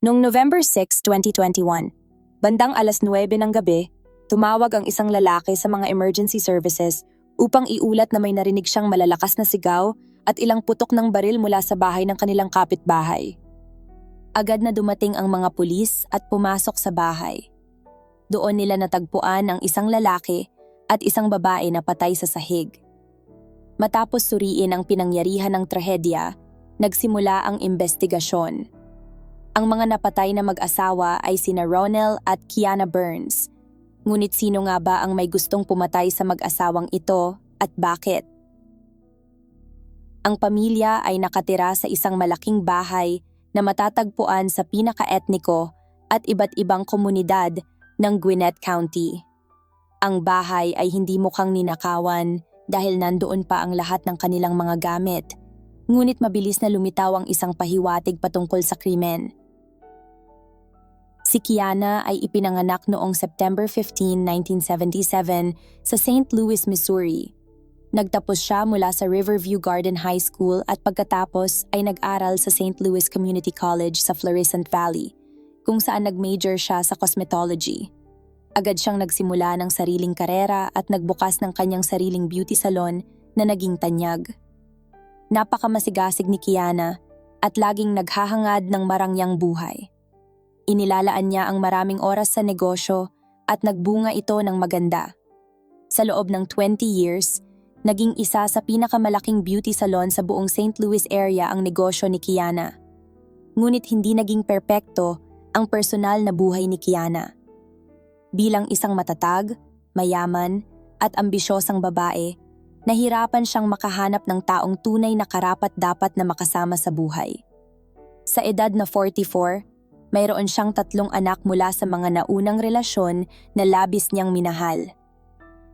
Noong November 6, 2021, bandang alas 9 ng gabi, tumawag ang isang lalaki sa mga emergency services upang iulat na may narinig siyang malalakas na sigaw at ilang putok ng baril mula sa bahay ng kanilang kapitbahay. Agad na dumating ang mga pulis at pumasok sa bahay. Doon nila natagpuan ang isang lalaki at isang babae na patay sa sahig. Matapos suriin ang pinangyarihan ng trahedya, nagsimula ang investigasyon. Ang mga napatay na mag-asawa ay sina Ronel at Kiana Burns. Ngunit sino nga ba ang may gustong pumatay sa mag-asawang ito at bakit? Ang pamilya ay nakatira sa isang malaking bahay na matatagpuan sa pinaka-etniko at iba't ibang komunidad ng Gwinnett County. Ang bahay ay hindi mukhang ninakawan dahil nandoon pa ang lahat ng kanilang mga gamit. Ngunit mabilis na lumitaw ang isang pahiwatig patungkol sa krimen. Si Kiana ay ipinanganak noong September 15, 1977 sa St. Louis, Missouri. Nagtapos siya mula sa Riverview Garden High School at pagkatapos ay nag-aral sa St. Louis Community College sa Florissant Valley, kung saan nag-major siya sa cosmetology. Agad siyang nagsimula ng sariling karera at nagbukas ng kanyang sariling beauty salon na naging tanyag. Napakamasigasig ni Kiana at laging naghahangad ng marangyang buhay. Inilalaan niya ang maraming oras sa negosyo at nagbunga ito ng maganda. Sa loob ng 20 years, naging isa sa pinakamalaking beauty salon sa buong St. Louis area ang negosyo ni Kiana. Ngunit hindi naging perpekto ang personal na buhay ni Kiana. Bilang isang matatag, mayaman, at ambisyosang babae, nahirapan siyang makahanap ng taong tunay na karapat dapat na makasama sa buhay. Sa edad na 44, mayroon siyang tatlong anak mula sa mga naunang relasyon na labis niyang minahal.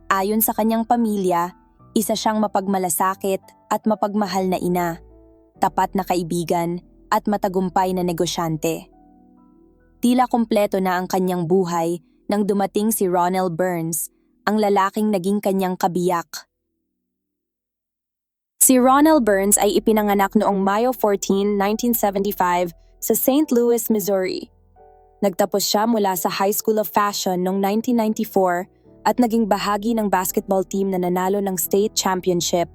Ayon sa kanyang pamilya, isa siyang mapagmalasakit at mapagmahal na ina, tapat na kaibigan at matagumpay na negosyante. Tila kumpleto na ang kanyang buhay nang dumating si Ronald Burns, ang lalaking naging kanyang kabiyak. Si Ronald Burns ay ipinanganak noong Mayo 14, 1975 sa St. Louis, Missouri. Nagtapos siya mula sa High School of Fashion noong 1994 at naging bahagi ng basketball team na nanalo ng state championship.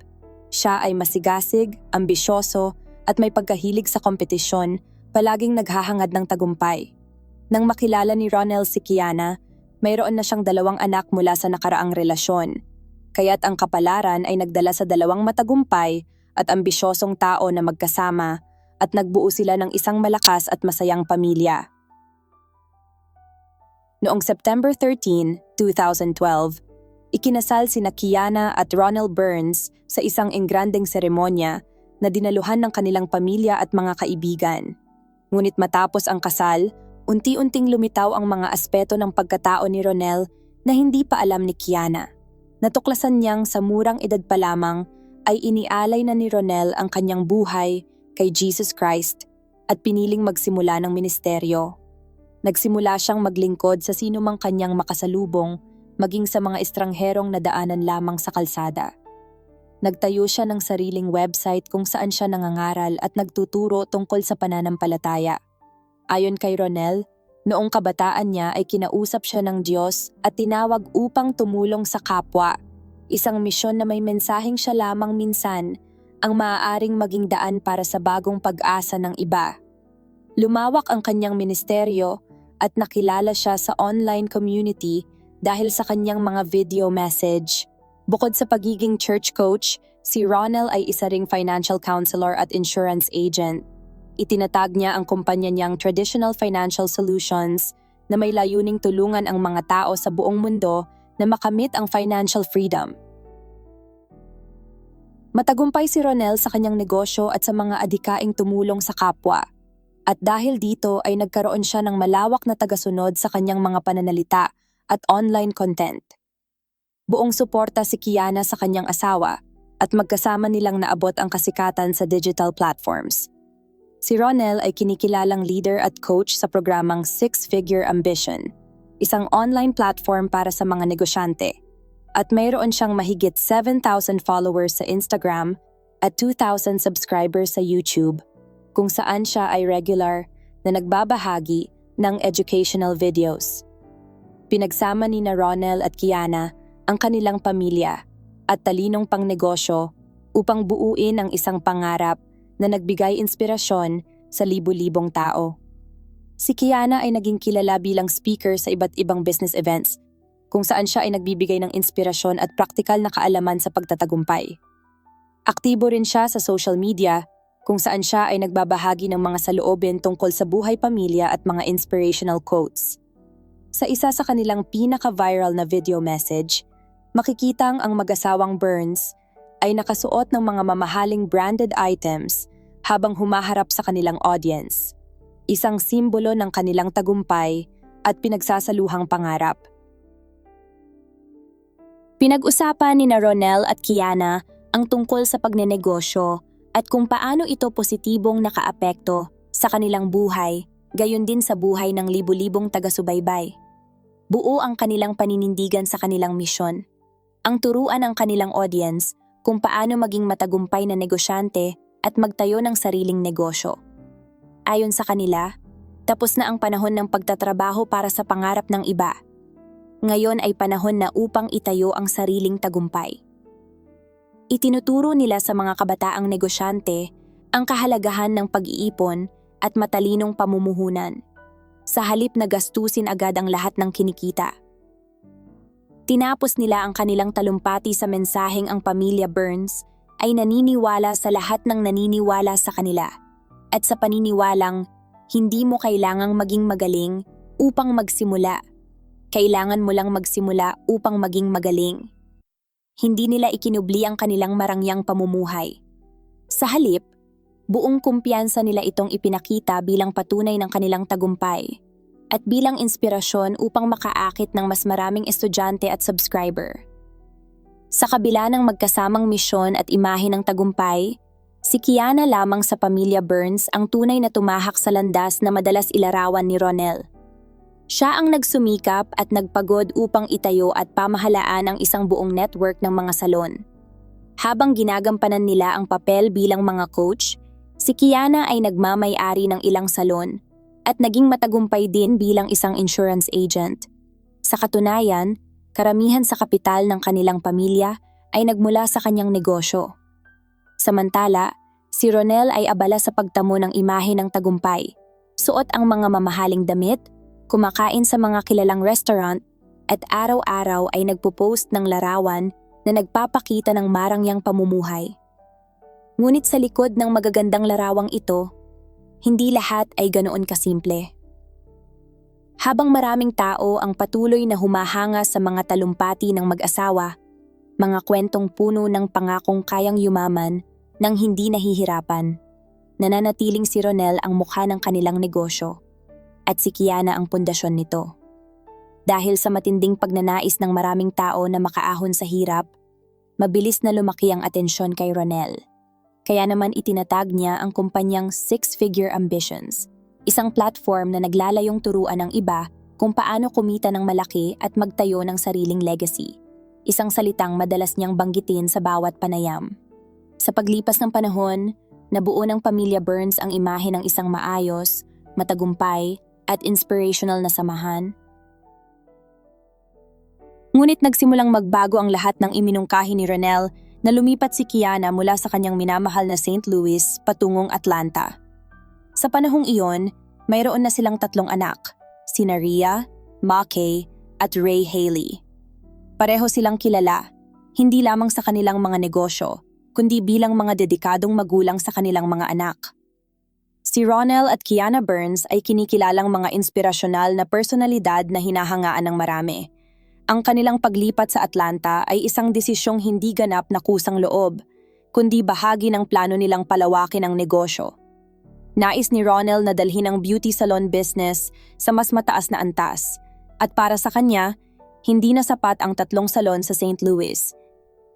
Siya ay masigasig, ambisyoso, at may pagkahilig sa kompetisyon, palaging naghahangad ng tagumpay. Nang makilala ni Ronel si Kiana, mayroon na siyang dalawang anak mula sa nakaraang relasyon. Kaya't ang kapalaran ay nagdala sa dalawang matagumpay at ambisyosong tao na magkasama at nagbuo sila ng isang malakas at masayang pamilya. Noong September 13, 2012, ikinasal sina Kiana at Ronald Burns sa isang engrandeng seremonya na dinaluhan ng kanilang pamilya at mga kaibigan. Ngunit matapos ang kasal, unti-unting lumitaw ang mga aspeto ng pagkatao ni Ronel na hindi pa alam ni Kiana. Natuklasan niyang sa murang edad pa lamang ay inialay na ni Ronel ang kanyang buhay kay Jesus Christ at piniling magsimula ng ministeryo. Nagsimula siyang maglingkod sa sino mang kanyang makasalubong, maging sa mga estrangherong nadaanan lamang sa kalsada. Nagtayo siya ng sariling website kung saan siya nangangaral at nagtuturo tungkol sa pananampalataya. Ayon kay Ronel, noong kabataan niya ay kinausap siya ng Diyos at tinawag upang tumulong sa kapwa, isang misyon na may mensaheng siya lamang minsan ang maaaring maging daan para sa bagong pag-asa ng iba. Lumawak ang kanyang ministeryo at nakilala siya sa online community dahil sa kanyang mga video message. Bukod sa pagiging church coach, si Ronel ay isa ring financial counselor at insurance agent. Itinatag niya ang kumpanya niyang Traditional Financial Solutions na may layuning tulungan ang mga tao sa buong mundo na makamit ang financial freedom. Matagumpay si Ronel sa kanyang negosyo at sa mga adikaing tumulong sa kapwa. At dahil dito ay nagkaroon siya ng malawak na tagasunod sa kanyang mga pananalita at online content. Buong suporta si Kiana sa kanyang asawa at magkasama nilang naabot ang kasikatan sa digital platforms. Si Ronel ay kinikilalang leader at coach sa programang Six Figure Ambition, isang online platform para sa mga negosyante at mayroon siyang mahigit 7,000 followers sa Instagram at 2,000 subscribers sa YouTube, kung saan siya ay regular na nagbabahagi ng educational videos. Pinagsama ni na Ronel at Kiana ang kanilang pamilya at talinong pangnegosyo upang buuin ang isang pangarap na nagbigay inspirasyon sa libu-libong tao. Si Kiana ay naging kilala bilang speaker sa iba't ibang business events kung saan siya ay nagbibigay ng inspirasyon at praktikal na kaalaman sa pagtatagumpay. Aktibo rin siya sa social media kung saan siya ay nagbabahagi ng mga saloobin tungkol sa buhay pamilya at mga inspirational quotes. Sa isa sa kanilang pinaka-viral na video message, makikitang ang mag-asawang Burns ay nakasuot ng mga mamahaling branded items habang humaharap sa kanilang audience. Isang simbolo ng kanilang tagumpay at pinagsasaluhang pangarap. Pinag-usapan ni Ronel at Kiana ang tungkol sa pagnenegosyo at kung paano ito positibong nakaapekto sa kanilang buhay, gayon din sa buhay ng libu-libong taga-subaybay. Buo ang kanilang paninindigan sa kanilang misyon. Ang turuan ng kanilang audience kung paano maging matagumpay na negosyante at magtayo ng sariling negosyo. Ayon sa kanila, tapos na ang panahon ng pagtatrabaho para sa pangarap ng iba. Ngayon ay panahon na upang itayo ang sariling tagumpay. Itinuturo nila sa mga kabataang negosyante ang kahalagahan ng pag-iipon at matalinong pamumuhunan, sa halip na gastusin agad ang lahat ng kinikita. Tinapos nila ang kanilang talumpati sa mensaheng ang pamilya Burns ay naniniwala sa lahat ng naniniwala sa kanila at sa paniniwalang hindi mo kailangang maging magaling upang magsimula. Kailangan mo lang magsimula upang maging magaling hindi nila ikinubli ang kanilang marangyang pamumuhay. Sa halip, buong kumpiyansa nila itong ipinakita bilang patunay ng kanilang tagumpay at bilang inspirasyon upang makaakit ng mas maraming estudyante at subscriber. Sa kabila ng magkasamang misyon at imahe ng tagumpay, si Kiana lamang sa pamilya Burns ang tunay na tumahak sa landas na madalas ilarawan ni Ronel. Siya ang nagsumikap at nagpagod upang itayo at pamahalaan ang isang buong network ng mga salon. Habang ginagampanan nila ang papel bilang mga coach, si Kiana ay nagmamay-ari ng ilang salon at naging matagumpay din bilang isang insurance agent. Sa katunayan, karamihan sa kapital ng kanilang pamilya ay nagmula sa kanyang negosyo. Samantala, si Ronel ay abala sa pagtamo ng imahe ng tagumpay. Suot ang mga mamahaling damit kumakain sa mga kilalang restaurant at araw-araw ay nagpo-post ng larawan na nagpapakita ng marangyang pamumuhay. Ngunit sa likod ng magagandang larawang ito, hindi lahat ay ganoon kasimple. Habang maraming tao ang patuloy na humahanga sa mga talumpati ng mag-asawa, mga kwentong puno ng pangakong kayang yumaman nang hindi nahihirapan, nananatiling si Ronel ang mukha ng kanilang negosyo at si Kiana ang pundasyon nito. Dahil sa matinding pagnanais ng maraming tao na makaahon sa hirap, mabilis na lumaki ang atensyon kay Ronel. Kaya naman itinatag niya ang kumpanyang Six Figure Ambitions, isang platform na naglalayong turuan ng iba kung paano kumita ng malaki at magtayo ng sariling legacy. Isang salitang madalas niyang banggitin sa bawat panayam. Sa paglipas ng panahon, nabuo ng pamilya Burns ang imahe ng isang maayos, matagumpay at inspirational na samahan. Ngunit nagsimulang magbago ang lahat ng iminungkahi ni Ronel na lumipat si Kiana mula sa kanyang minamahal na St. Louis patungong Atlanta. Sa panahong iyon, mayroon na silang tatlong anak, sina Rhea, Mackay, at Ray Haley. Pareho silang kilala, hindi lamang sa kanilang mga negosyo, kundi bilang mga dedikadong magulang sa kanilang mga anak. Si Ronel at Kiana Burns ay kinikilalang mga inspirasyonal na personalidad na hinahangaan ng marami. Ang kanilang paglipat sa Atlanta ay isang desisyong hindi ganap na kusang loob, kundi bahagi ng plano nilang palawakin ang negosyo. Nais ni Ronel na dalhin ang beauty salon business sa mas mataas na antas, at para sa kanya, hindi na sapat ang tatlong salon sa St. Louis.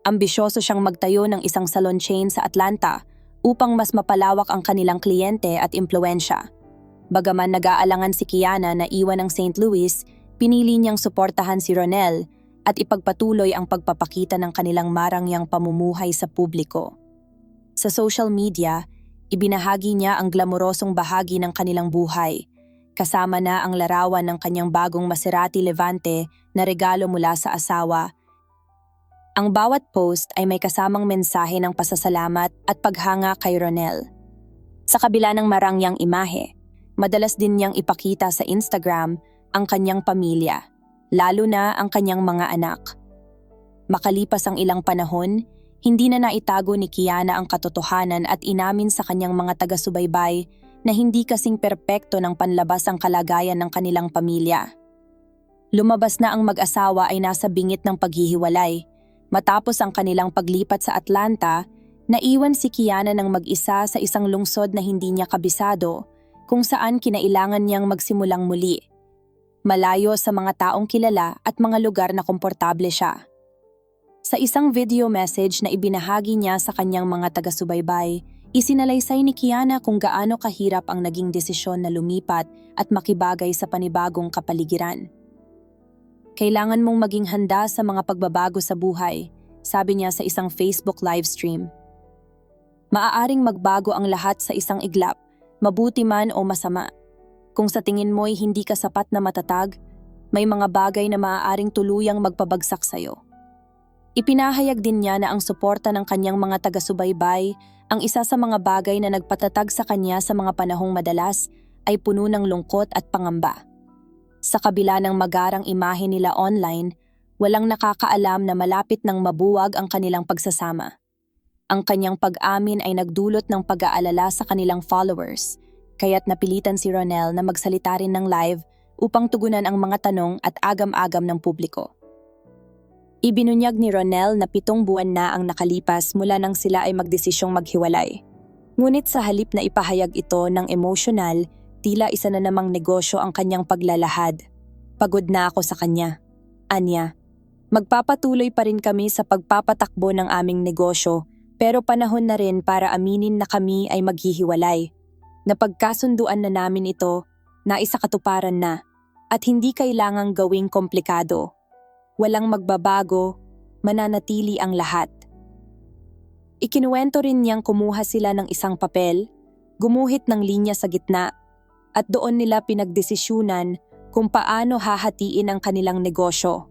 Ambisyoso siyang magtayo ng isang salon chain sa Atlanta – upang mas mapalawak ang kanilang kliyente at impluensya. Bagaman nag-aalangan si Kiana na iwan ng St. Louis, pinili niyang suportahan si Ronel at ipagpatuloy ang pagpapakita ng kanilang marangyang pamumuhay sa publiko. Sa social media, ibinahagi niya ang glamorosong bahagi ng kanilang buhay, kasama na ang larawan ng kanyang bagong Maserati Levante na regalo mula sa asawa. Ang bawat post ay may kasamang mensahe ng pasasalamat at paghanga kay Ronel. Sa kabila ng marangyang imahe, madalas din niyang ipakita sa Instagram ang kanyang pamilya, lalo na ang kanyang mga anak. Makalipas ang ilang panahon, hindi na naitago ni Kiana ang katotohanan at inamin sa kanyang mga taga-subaybay na hindi kasing perpekto ng panlabas ang kalagayan ng kanilang pamilya. Lumabas na ang mag-asawa ay nasa bingit ng paghihiwalay. Matapos ang kanilang paglipat sa Atlanta, naiwan si Kiana ng mag-isa sa isang lungsod na hindi niya kabisado kung saan kinailangan niyang magsimulang muli. Malayo sa mga taong kilala at mga lugar na komportable siya. Sa isang video message na ibinahagi niya sa kanyang mga taga-subaybay, isinalaysay ni Kiana kung gaano kahirap ang naging desisyon na lumipat at makibagay sa panibagong kapaligiran. Kailangan mong maging handa sa mga pagbabago sa buhay, sabi niya sa isang Facebook livestream. Maaaring magbago ang lahat sa isang iglap, mabuti man o masama. Kung sa tingin mo'y hindi ka sapat na matatag, may mga bagay na maaaring tuluyang magpabagsak sa'yo. Ipinahayag din niya na ang suporta ng kanyang mga taga-subaybay ang isa sa mga bagay na nagpatatag sa kanya sa mga panahong madalas ay puno ng lungkot at pangamba. Sa kabila ng magarang imahe nila online, walang nakakaalam na malapit ng mabuwag ang kanilang pagsasama. Ang kanyang pag-amin ay nagdulot ng pag-aalala sa kanilang followers, kaya't napilitan si Ronel na magsalita rin ng live upang tugunan ang mga tanong at agam-agam ng publiko. Ibinunyag ni Ronel na pitong buwan na ang nakalipas mula nang sila ay magdesisyong maghiwalay. Ngunit sa halip na ipahayag ito ng emosyonal, tila isa na namang negosyo ang kanyang paglalahad. Pagod na ako sa kanya. Anya, magpapatuloy pa rin kami sa pagpapatakbo ng aming negosyo pero panahon na rin para aminin na kami ay maghihiwalay. Napagkasunduan na namin ito na isa katuparan na at hindi kailangang gawing komplikado. Walang magbabago, mananatili ang lahat. Ikinuwento rin niyang kumuha sila ng isang papel, gumuhit ng linya sa gitna at doon nila pinagdesisyunan kung paano hahatiin ang kanilang negosyo.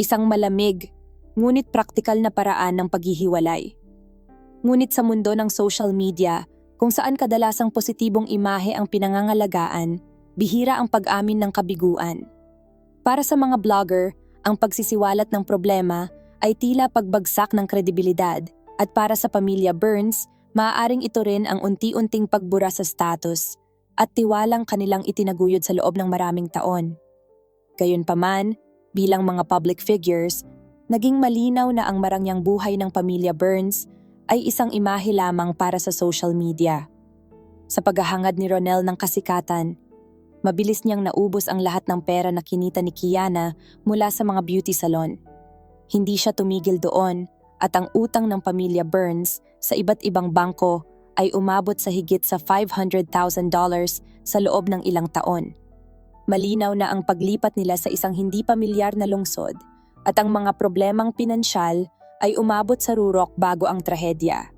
Isang malamig, ngunit praktikal na paraan ng paghihiwalay. Ngunit sa mundo ng social media, kung saan kadalasang positibong imahe ang pinangangalagaan, bihira ang pag-amin ng kabiguan. Para sa mga blogger, ang pagsisiwalat ng problema ay tila pagbagsak ng kredibilidad at para sa pamilya Burns, maaaring ito rin ang unti-unting pagbura sa status at tiwalang kanilang itinaguyod sa loob ng maraming taon. Gayunpaman, bilang mga public figures, naging malinaw na ang marangyang buhay ng pamilya Burns ay isang imahe lamang para sa social media. Sa paghahangad ni Ronel ng kasikatan, mabilis niyang naubos ang lahat ng pera na kinita ni Kiana mula sa mga beauty salon. Hindi siya tumigil doon at ang utang ng pamilya Burns sa iba't ibang bangko ay umabot sa higit sa $500,000 sa loob ng ilang taon. Malinaw na ang paglipat nila sa isang hindi pamilyar na lungsod at ang mga problemang pinansyal ay umabot sa rurok bago ang trahedya.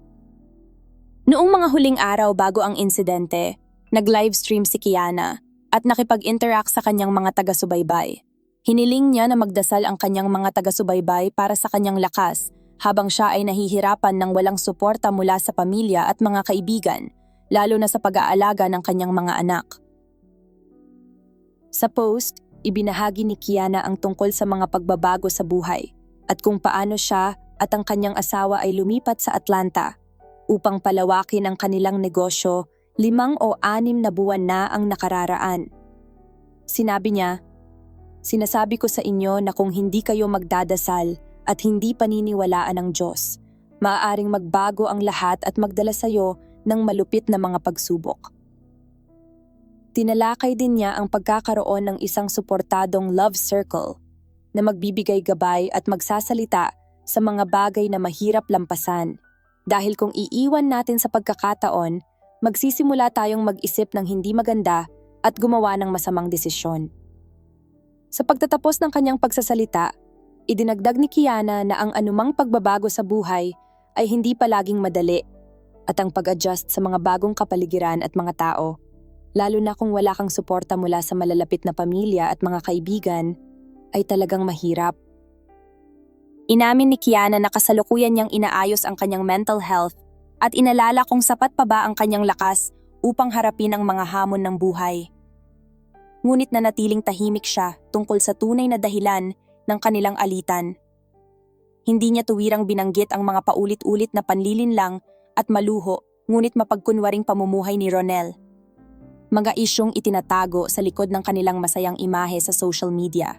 Noong mga huling araw bago ang insidente, nag-livestream si Kiana at nakipag-interact sa kanyang mga taga-subaybay. Hiniling niya na magdasal ang kanyang mga taga-subaybay para sa kanyang lakas habang siya ay nahihirapan ng walang suporta mula sa pamilya at mga kaibigan, lalo na sa pag-aalaga ng kanyang mga anak. Sa post, ibinahagi ni Kiana ang tungkol sa mga pagbabago sa buhay at kung paano siya at ang kanyang asawa ay lumipat sa Atlanta upang palawakin ang kanilang negosyo limang o anim na buwan na ang nakararaan. Sinabi niya, Sinasabi ko sa inyo na kung hindi kayo magdadasal at hindi paniniwalaan ng Diyos, maaaring magbago ang lahat at magdala sa iyo ng malupit na mga pagsubok. Tinalakay din niya ang pagkakaroon ng isang suportadong love circle na magbibigay gabay at magsasalita sa mga bagay na mahirap lampasan. Dahil kung iiwan natin sa pagkakataon, magsisimula tayong mag-isip ng hindi maganda at gumawa ng masamang desisyon. Sa pagtatapos ng kanyang pagsasalita, Idinagdag ni Kiana na ang anumang pagbabago sa buhay ay hindi palaging madali. at ang pag-adjust sa mga bagong kapaligiran at mga tao, lalo na kung wala kang suporta mula sa malalapit na pamilya at mga kaibigan, ay talagang mahirap. Inamin ni Kiana na kasalukuyan niyang inaayos ang kanyang mental health at inalala kung sapat pa ba ang kanyang lakas upang harapin ang mga hamon ng buhay. Ngunit nanatiling tahimik siya tungkol sa tunay na dahilan ng kanilang alitan. Hindi niya tuwirang binanggit ang mga paulit-ulit na panlilinlang at maluho ngunit mapagkunwaring pamumuhay ni Ronel. Mga isyong itinatago sa likod ng kanilang masayang imahe sa social media.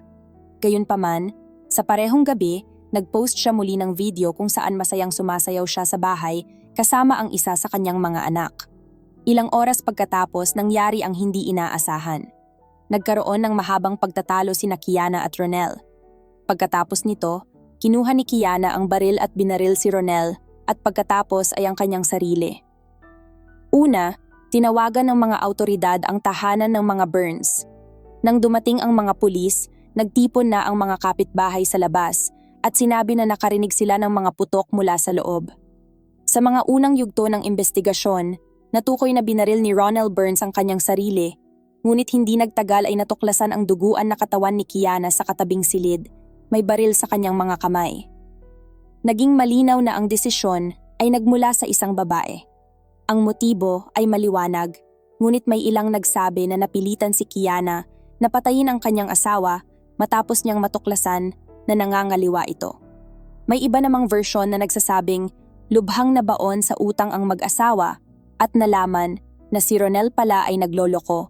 Gayunpaman, sa parehong gabi, nag-post siya muli ng video kung saan masayang sumasayaw siya sa bahay kasama ang isa sa kanyang mga anak. Ilang oras pagkatapos nangyari ang hindi inaasahan. Nagkaroon ng mahabang pagtatalo si Kiana at Ronel. Pagkatapos nito, kinuha ni Kiana ang baril at binaril si Ronel at pagkatapos ay ang kanyang sarili. Una, tinawagan ng mga autoridad ang tahanan ng mga Burns. Nang dumating ang mga pulis, nagtipon na ang mga kapitbahay sa labas at sinabi na nakarinig sila ng mga putok mula sa loob. Sa mga unang yugto ng investigasyon, natukoy na binaril ni Ronald Burns ang kanyang sarili, ngunit hindi nagtagal ay natuklasan ang duguan na katawan ni Kiana sa katabing silid, may baril sa kanyang mga kamay. Naging malinaw na ang desisyon ay nagmula sa isang babae. Ang motibo ay maliwanag, ngunit may ilang nagsabi na napilitan si Kiana na patayin ang kanyang asawa matapos niyang matuklasan na nangangaliwa ito. May iba namang version na nagsasabing lubhang nabaon sa utang ang mag-asawa at nalaman na si Ronel pala ay nagloloko.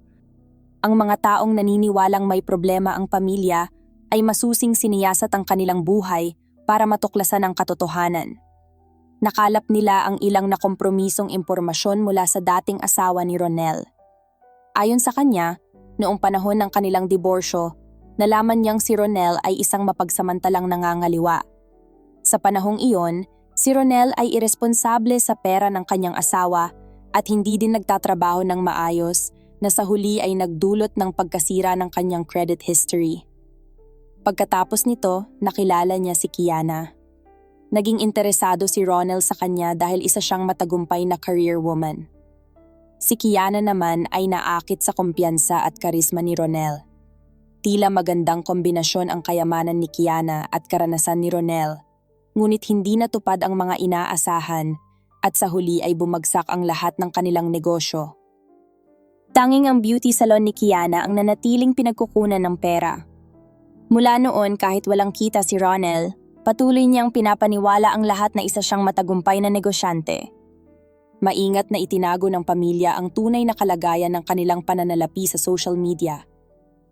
Ang mga taong naniniwalang may problema ang pamilya ay masusing siniyasat ang kanilang buhay para matuklasan ang katotohanan. Nakalap nila ang ilang nakompromisong impormasyon mula sa dating asawa ni Ronel. Ayon sa kanya, noong panahon ng kanilang diborsyo, nalaman niyang si Ronel ay isang mapagsamantalang nangangaliwa. Sa panahong iyon, si Ronel ay iresponsable sa pera ng kanyang asawa at hindi din nagtatrabaho ng maayos na sa huli ay nagdulot ng pagkasira ng kanyang credit history. Pagkatapos nito, nakilala niya si Kiana. Naging interesado si Ronel sa kanya dahil isa siyang matagumpay na career woman. Si Kiana naman ay naakit sa kumpiyansa at karisma ni Ronel. Tila magandang kombinasyon ang kayamanan ni Kiana at karanasan ni Ronel, ngunit hindi natupad ang mga inaasahan at sa huli ay bumagsak ang lahat ng kanilang negosyo. Tanging ang beauty salon ni Kiana ang nanatiling pinagkukunan ng pera. Mula noon kahit walang kita si Ronel, patuloy niyang pinapaniwala ang lahat na isa siyang matagumpay na negosyante. Maingat na itinago ng pamilya ang tunay na kalagayan ng kanilang pananalapi sa social media –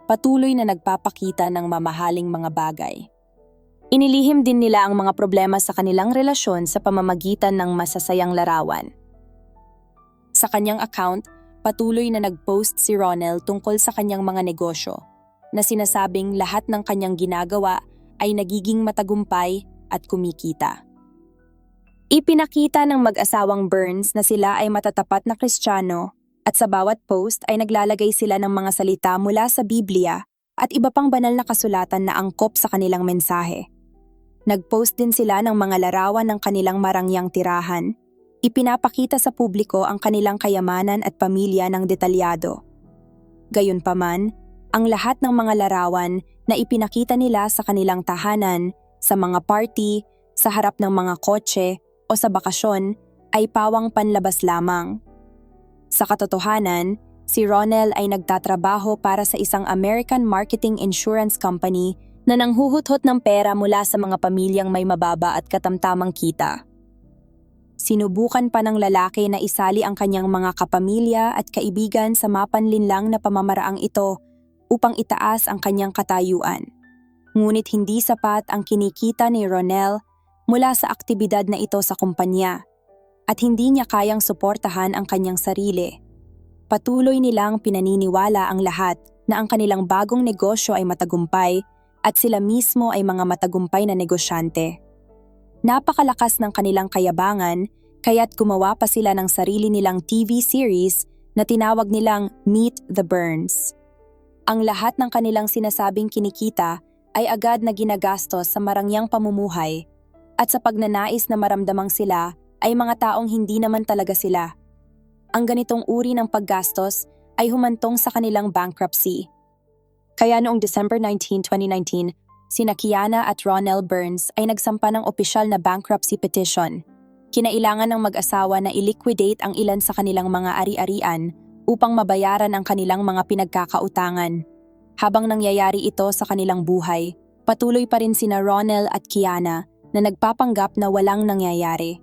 patuloy na nagpapakita ng mamahaling mga bagay. Inilihim din nila ang mga problema sa kanilang relasyon sa pamamagitan ng masasayang larawan. Sa kanyang account, patuloy na nag-post si Ronel tungkol sa kanyang mga negosyo, na sinasabing lahat ng kanyang ginagawa ay nagiging matagumpay at kumikita. Ipinakita ng mag-asawang Burns na sila ay matatapat na Kristiyano at sa bawat post ay naglalagay sila ng mga salita mula sa Biblia at iba pang banal na kasulatan na angkop sa kanilang mensahe. Nagpost din sila ng mga larawan ng kanilang marangyang tirahan. Ipinapakita sa publiko ang kanilang kayamanan at pamilya ng detalyado. Gayunpaman, ang lahat ng mga larawan na ipinakita nila sa kanilang tahanan, sa mga party, sa harap ng mga kotse o sa bakasyon ay pawang panlabas lamang sa katotohanan, si Ronel ay nagtatrabaho para sa isang American Marketing Insurance Company na nanghuhuthot ng pera mula sa mga pamilyang may mababa at katamtamang kita. Sinubukan pa ng lalaki na isali ang kanyang mga kapamilya at kaibigan sa mapanlinlang na pamamaraang ito upang itaas ang kanyang katayuan. Ngunit hindi sapat ang kinikita ni Ronel mula sa aktibidad na ito sa kumpanya at hindi niya kayang suportahan ang kanyang sarili. Patuloy nilang pinaniniwala ang lahat na ang kanilang bagong negosyo ay matagumpay at sila mismo ay mga matagumpay na negosyante. Napakalakas ng kanilang kayabangan kaya't gumawa pa sila ng sarili nilang TV series na tinawag nilang Meet the Burns. Ang lahat ng kanilang sinasabing kinikita ay agad na ginagastos sa marangyang pamumuhay at sa pagnanais na maramdamang sila ay mga taong hindi naman talaga sila. Ang ganitong uri ng paggastos ay humantong sa kanilang bankruptcy. Kaya noong December 19, 2019, sina Kiana at Ronel Burns ay nagsampa ng opisyal na bankruptcy petition. Kinailangan ng mag-asawa na iliquidate ang ilan sa kanilang mga ari-arian upang mabayaran ang kanilang mga pinagkakautangan. Habang nangyayari ito sa kanilang buhay, patuloy pa rin sina Ronel at Kiana na nagpapanggap na walang nangyayari.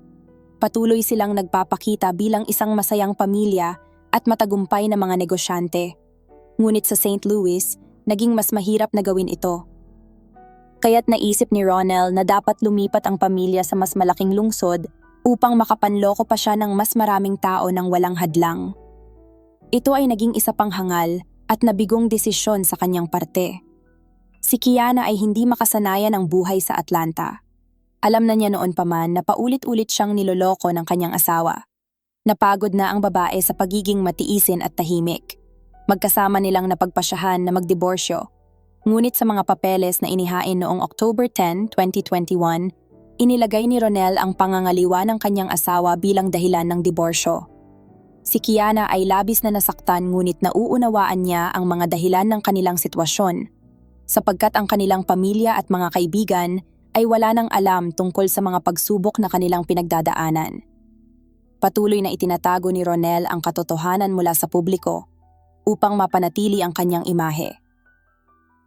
Patuloy silang nagpapakita bilang isang masayang pamilya at matagumpay na mga negosyante. Ngunit sa St. Louis, naging mas mahirap na gawin ito. Kaya't naisip ni Ronel na dapat lumipat ang pamilya sa mas malaking lungsod upang makapanloko pa siya ng mas maraming tao ng walang hadlang. Ito ay naging isa pang hangal at nabigong desisyon sa kanyang parte. Si Kiana ay hindi makasanayan ang buhay sa Atlanta. Alam na niya noon pa man na paulit-ulit siyang niloloko ng kanyang asawa. Napagod na ang babae sa pagiging matiisin at tahimik. Magkasama nilang napagpasyahan na magdiborsyo. Ngunit sa mga papeles na inihain noong October 10, 2021, inilagay ni Ronel ang pangangaliwa ng kanyang asawa bilang dahilan ng diborsyo. Si Kiana ay labis na nasaktan ngunit nauunawaan niya ang mga dahilan ng kanilang sitwasyon. Sapagkat ang kanilang pamilya at mga kaibigan ay wala nang alam tungkol sa mga pagsubok na kanilang pinagdadaanan. Patuloy na itinatago ni Ronel ang katotohanan mula sa publiko upang mapanatili ang kanyang imahe.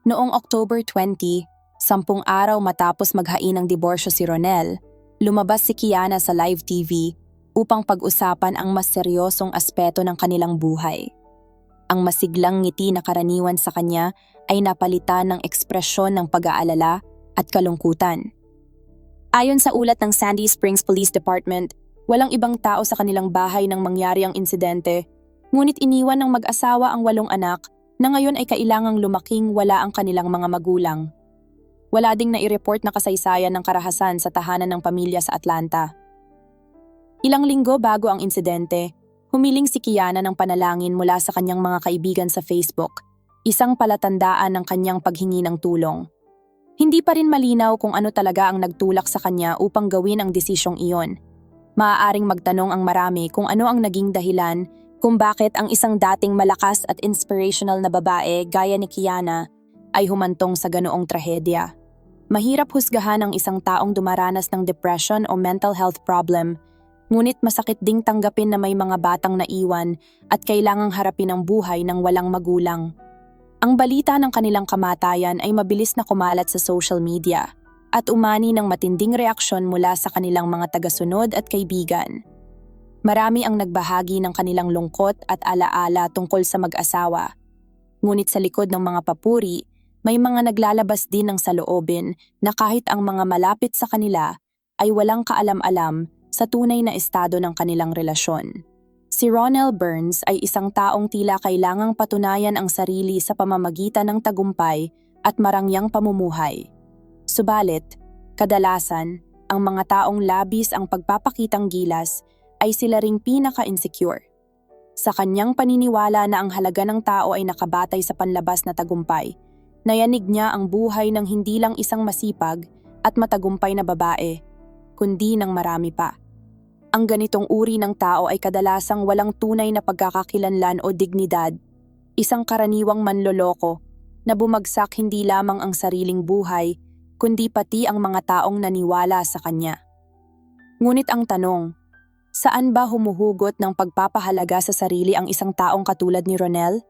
Noong October 20, sampung araw matapos maghain ng diborsyo si Ronel, lumabas si Kiana sa live TV upang pag-usapan ang mas seryosong aspeto ng kanilang buhay. Ang masiglang ngiti na karaniwan sa kanya ay napalitan ng ekspresyon ng pag-aalala at kalungkutan. Ayon sa ulat ng Sandy Springs Police Department, walang ibang tao sa kanilang bahay nang mangyari ang insidente, ngunit iniwan ng mag-asawa ang walong anak na ngayon ay kailangang lumaking wala ang kanilang mga magulang. Wala ding nai-report na kasaysayan ng karahasan sa tahanan ng pamilya sa Atlanta. Ilang linggo bago ang insidente, humiling si Kiana ng panalangin mula sa kanyang mga kaibigan sa Facebook, isang palatandaan ng kanyang paghingi ng tulong. Hindi pa rin malinaw kung ano talaga ang nagtulak sa kanya upang gawin ang desisyong iyon. Maaaring magtanong ang marami kung ano ang naging dahilan kung bakit ang isang dating malakas at inspirational na babae gaya ni Kiana ay humantong sa ganoong trahedya. Mahirap husgahan ang isang taong dumaranas ng depression o mental health problem, ngunit masakit ding tanggapin na may mga batang naiwan at kailangang harapin ang buhay ng walang magulang. Ang balita ng kanilang kamatayan ay mabilis na kumalat sa social media at umani ng matinding reaksyon mula sa kanilang mga tagasunod at kaibigan. Marami ang nagbahagi ng kanilang lungkot at alaala tungkol sa mag-asawa. Ngunit sa likod ng mga papuri, may mga naglalabas din ng saloobin na kahit ang mga malapit sa kanila ay walang kaalam-alam sa tunay na estado ng kanilang relasyon. Si Ronel Burns ay isang taong tila kailangang patunayan ang sarili sa pamamagitan ng tagumpay at marangyang pamumuhay. Subalit, kadalasan, ang mga taong labis ang pagpapakitang gilas ay sila ring pinaka-insecure. Sa kanyang paniniwala na ang halaga ng tao ay nakabatay sa panlabas na tagumpay, nayanig niya ang buhay ng hindi lang isang masipag at matagumpay na babae, kundi ng marami pa. Ang ganitong uri ng tao ay kadalasang walang tunay na pagkakakilanlan o dignidad, isang karaniwang manloloko na bumagsak hindi lamang ang sariling buhay, kundi pati ang mga taong naniwala sa kanya. Ngunit ang tanong, saan ba humuhugot ng pagpapahalaga sa sarili ang isang taong katulad ni Ronel?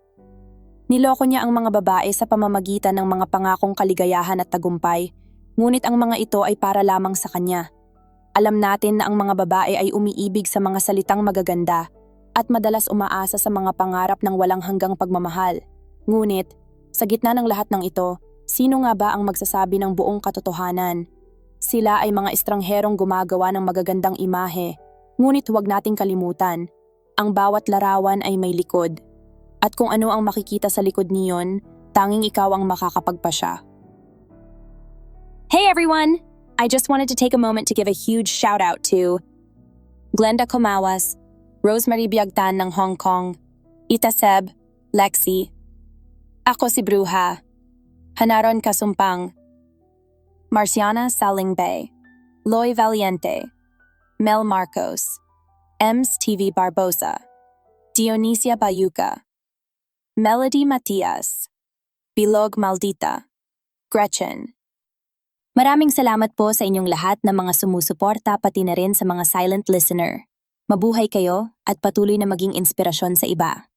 Niloko niya ang mga babae sa pamamagitan ng mga pangakong kaligayahan at tagumpay, ngunit ang mga ito ay para lamang sa kanya – alam natin na ang mga babae ay umiibig sa mga salitang magaganda at madalas umaasa sa mga pangarap ng walang hanggang pagmamahal. Ngunit, sa gitna ng lahat ng ito, sino nga ba ang magsasabi ng buong katotohanan? Sila ay mga estrangherong gumagawa ng magagandang imahe, ngunit huwag nating kalimutan, ang bawat larawan ay may likod. At kung ano ang makikita sa likod niyon, tanging ikaw ang makakapagpasya. Hey everyone! I just wanted to take a moment to give a huge shout out to Glenda Comawas, Rosemary Biagtan ng Hong Kong, Ita Seb, Lexi, Ako si Bruja, Hanaron Kasumpang, Marciana Salingbay, Loy Valiente, Mel Marcos, Ems TV Barbosa, Dionisia Bayuca, Melody Matias, Bilog Maldita, Gretchen. Maraming salamat po sa inyong lahat na mga sumusuporta pati na rin sa mga silent listener. Mabuhay kayo at patuloy na maging inspirasyon sa iba.